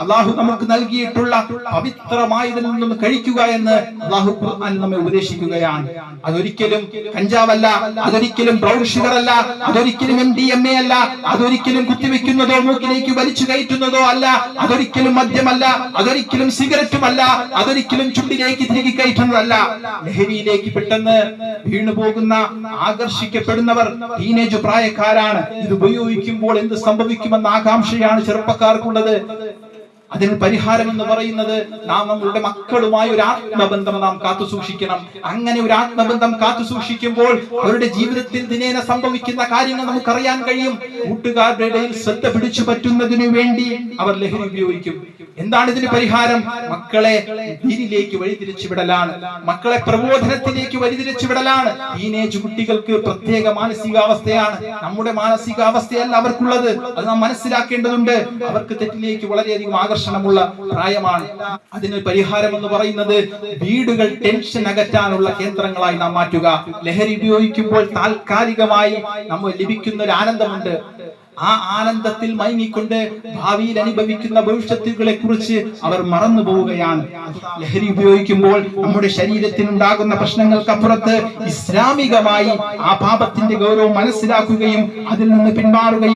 അള്ളാഹു നമുക്ക് നൽകിയിട്ടുള്ള പവിത്രമായതിൽ നിന്നും കഴിക്കുക എന്ന് അള്ളാഹു ഖുർആൻ നമ്മെ ഉപദേശിക്കുകയാണ്. അതൊരിക്കലും കഞ്ചാവല്ല അതൊരിക്കലും ബ്രൗൺ ഷുഗർ അല്ല അതൊരിക്കലും എം ഡി എം എ അല്ല അതൊരിക്കലും കുത്തിവെക്കുന്നതോ മൂക്കിലേക്ക് വലിച്ചു കയറ്റുന്നതോ അല്ല അതൊരിക്കലും മദ്യമല്ല അതൊരിക്കലും സിഗരറ്റുമല്ല അതൊരിക്കലും ചുണ്ടിലേക്ക് തിരികെ കയറ്റുന്നതല്ല. ലഹരിയിലേക്ക് പെട്ടെന്ന് വീണുപോകുന്ന ആകർഷിക്കപ്പെടുന്നവർ ടീനേജ് പ്രായക്കാരാണ്. ഇത് ഉപയോഗിക്കുമ്പോൾ എന്ത് സംഭവിക്കുമെന്ന ആകാംക്ഷയാണ് ചെറുപ്പക്കാർക്കുള്ളത്. അതിന് പരിഹാരം എന്ന് പറയുന്നത് നാം നമ്മളുടെ മക്കളുമായി ഒരു ആത്മബന്ധം നാം കാത്തു സൂക്ഷിക്കണം. അങ്ങനെ ഒരു ആത്മബന്ധം കാത്തു സൂക്ഷിക്കുമ്പോൾ അവരുടെ ജീവിതത്തിൽ ദിനേന സംഭവിക്കുന്ന കാര്യങ്ങൾ നമുക്കറിയാൻ കഴിയും. കൂട്ടുകാരുടെ ഇടയിൽ ശ്രദ്ധ പിടിച്ചു പറ്റുന്നതിനു വേണ്ടി അവർ ലഹരി ഉപയോഗിക്കും. എന്താണ് ഇതിന് പരിഹാരം? മക്കളെ ദീനിലേക്ക് വഴിതിരിച്ചു വിടലാണ്. മക്കളെ പ്രബോധനത്തിലേക്ക് വഴിതിരിച്ചു വിടലാണ്. ടീനേജ് കുട്ടികൾക്ക് പ്രത്യേക മാനസികാവസ്ഥയാണ്. നമ്മുടെ മാനസികാവസ്ഥയല്ല അവർക്കുള്ളത്. അത് നാം മനസ്സിലാക്കേണ്ടതുണ്ട്. അവർക്ക് തെറ്റിലേക്ക് വളരെയധികം ആകർഷണമുള്ള പ്രായമാണ്. അതിന് പരിഹാരം എന്ന് പറയുന്നത് വീടുകൾ ടെൻഷൻ അകറ്റാനുള്ള കേന്ദ്രങ്ങളായി നാം മാറ്റുക. ലഹരി ഉപയോഗിക്കുമ്പോൾ താൽക്കാലികമായി നമ്മൾ ലഭിക്കുന്ന ഒരു ആനന്ദമുണ്ട് ആ ആനന്ദത്തിൽ മയങ്ങിക്കൊണ്ട് ഭാവിയിൽ അനുഭവിക്കുന്ന ഭവിഷ്യത്തുകളെ കുറിച്ച് അവർ മറന്നു പോവുകയാണ്. ലഹരി ഉപയോഗിക്കുമ്പോൾ നമ്മുടെ ശരീരത്തിനുണ്ടാകുന്ന പ്രശ്നങ്ങൾക്കപ്പുറത്ത് ഇസ്ലാമികമായി ആ പാപത്തിന്റെ ഗൗരവം മനസ്സിലാക്കുകയും അതിൽ നിന്ന് പിന്മാറുകയും